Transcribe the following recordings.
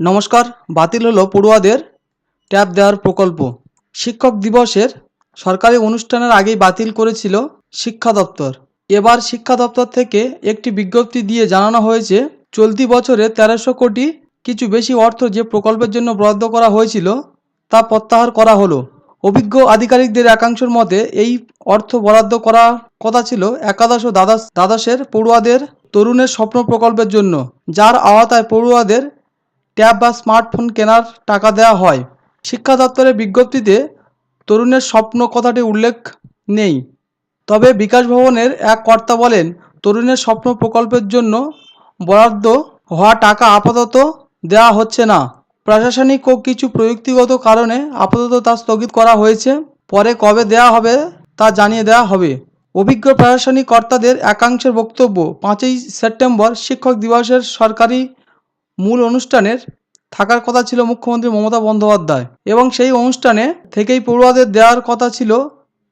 নমস্কার, বাতিল হলো পড়ুয়াদের ট্যাব দেওয়ার প্রকল্প। শিক্ষক দিবসের সরকারি অনুষ্ঠানের আগেই বাতিল করেছিল শিক্ষা দপ্তর। এবার শিক্ষা দপ্তর থেকে একটি বিজ্ঞপ্তি দিয়ে জানানো হয়েছে, চলতি বছরে তেরোশো কোটি কিছু বেশি অর্থ যে প্রকল্পের জন্য বরাদ্দ করা হয়েছিল, তা প্রত্যাহার করা হলো। অভিজ্ঞ আধিকারিকদের একাংশের মতে, এই অর্থ বরাদ্দ করার কথা ছিল একাদশ ও দ্বাদশ দ্বাদশের পড়ুয়াদের তরুণের স্বপ্ন প্রকল্পের জন্য, যার আওতায় পড়ুয়াদের ট্যাব বা স্মার্টফোন কেনার টাকা দেওয়া হয়। শিক্ষা দপ্তরের বিজ্ঞপ্তিতে তরুণের স্বপ্ন কথাটি উল্লেখ নেই। তবে বিকাশ ভবনের এক কর্তা বলেন, তরুণের স্বপ্ন প্রকল্পের জন্য বরাদ্দ হওয়া টাকা আপাতত দেওয়া হচ্ছে না। প্রশাসনিক ও কিছু প্রযুক্তিগত কারণে আপাতত তা স্থগিত করা হয়েছে। পরে কবে দেওয়া হবে তা জানিয়ে দেওয়া হবে। অভিজ্ঞ প্রশাসনিক কর্তাদের একাংশের বক্তব্য, পাঁচই সেপ্টেম্বর শিক্ষক দিবসের সরকারি মূল অনুষ্ঠানের থাকার কথা ছিল মুখ্যমন্ত্রী মমতা বন্দ্যোপাধ্যায় এবং সেই অনুষ্ঠানে থেকেই পড়ুয়াদের দেওয়ার কথা ছিল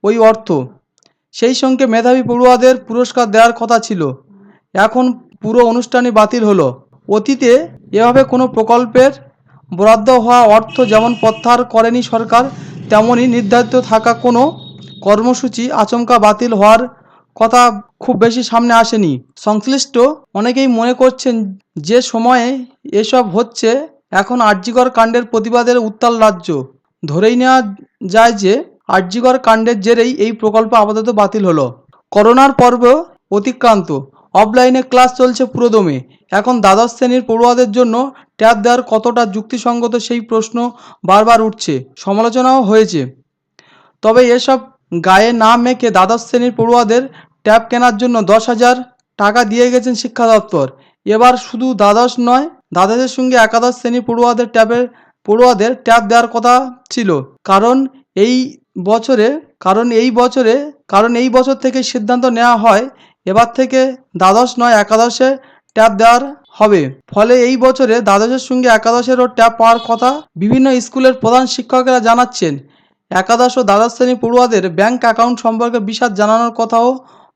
ওই অর্থ। সেই সঙ্গে মেধাবী পড়ুয়াদের পুরস্কার দেওয়ার কথা ছিল। এখন পুরো অনুষ্ঠানই বাতিল হলো। অতীতে এভাবে কোনো প্রকল্পের বরাদ্দ হওয়া অর্থ যেমন প্রত্যাহার করেনি সরকার, তেমনই নির্ধারিত থাকা কোনো কর্মসূচি আচমকা বাতিল হওয়ার কথা খুব বেশি সামনে আসেনি। সংশ্লিষ্ট অনেকেই মনে করছেন যে সময়ে এসব হচ্ছে এখন আর্যিকর কাণ্ডের প্রতিবাদের উত্তাল রাজ্য। ধরেই নেওয়া যায় যে আর্যিকর কাণ্ডের জেরেই এই প্রকল্প আপাতত বাতিল হলো। করোনার পর্ব অতিক্রান্ত। অফলাইনে ক্লাস চলছে পুরোদমে। এখন দ্বাদশ শ্রেণির পড়ুয়াদের জন্য ট্যাব দেওয়ার কতটা যুক্তিসঙ্গত সেই প্রশ্ন বারবার উঠছে। সমালোচনাও হয়েছে। তবে এসব গায়ে না মেখে দ্বাদশ শ্রেণির পড়ুয়াদের ট্যাব কেনার জন্য দশ হাজার টাকা দিয়ে গেছেন শিক্ষা দপ্তর। এবার শুধু দ্বাদশ নয়, দ্বাদশের সঙ্গে একাদশ শ্রেণির পড়ুয়াদের ট্যাবের পড়ুয়াদের ট্যাব দেওয়ার কথা ছিল। কারণ এই বছরে, কারণ এই বছরে, কারণ এই বছর থেকে সিদ্ধান্ত নেওয়া হয়, এবার থেকে দ্বাদশ নয়, একাদশে ট্যাব দেওয়ার হবে। ফলে এই বছরে দ্বাদশের সঙ্গে একাদশেরও ট্যাব পাওয়ার কথা বিভিন্ন স্কুলের প্রধান শিক্ষকেরা জানাচ্ছেন। একাদশ ও দ্বাদশ শ্রেণি পড়ুয়াদের ব্যাংক অ্যাকাউন্ট সম্পর্কে বিশদ জানানোর কথাও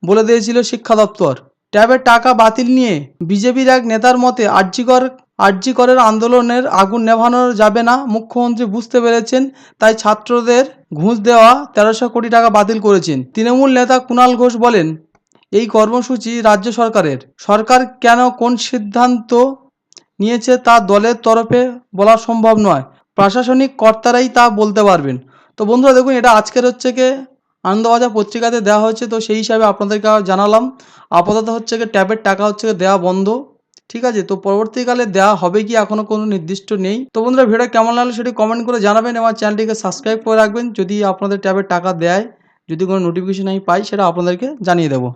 বলে দিয়েছিল শিক্ষা দপ্তর। ট্যাবের টাকা বাতিল নিয়ে বিজেপির এক নেতার মতে আর্যিকর, আর্যিকরের আন্দোলনের আগুন নেভানো যাবে না, মুখ্যমন্ত্রী বুঝতে পেরেছেন, তাই ছাত্রদের ঘুষ দেওয়া তেরোশো কোটি টাকা বাতিল করেছেন। তৃণমূল নেতা কুণাল ঘোষ বলেন, এই কর্মসূচি রাজ্য সরকারের। সরকার কেন কোন সিদ্ধান্ত নিয়েছে তা দলের তরফে বলা সম্ভব নয়। প্রশাসনিক কর্তারাই তা বলতে পারবেন। তো বন্ধুরা দেখুন, এটা আজকের হচ্ছে গিয়ে আনন্দবাজার পত্রিকাতে দেওয়া হয়েছে। তো সেই হিসাবে আপনাদেরকে জানালাম। আপাতত হচ্ছে কি ট্যাবের টাকা হচ্ছে দেওয়া বন্ধ। ঠিক আছে? তো পরবর্তীকালে দেওয়া হবে কি? এখনও কোনো নির্দিষ্ট নেই। তো বন্ধুরা ভিডিও কেমন লাগল সেটি কমেন্ট করে জানাবেন আমার চ্যানেলটিকে সাবস্ক্রাইব করে রাখবেন। যদি আপনাদের ট্যাবের টাকা দেয়, যদি কোনো নোটিফিকেশন আমি পাই, সেটা আপনাদেরকে জানিয়ে দেবো।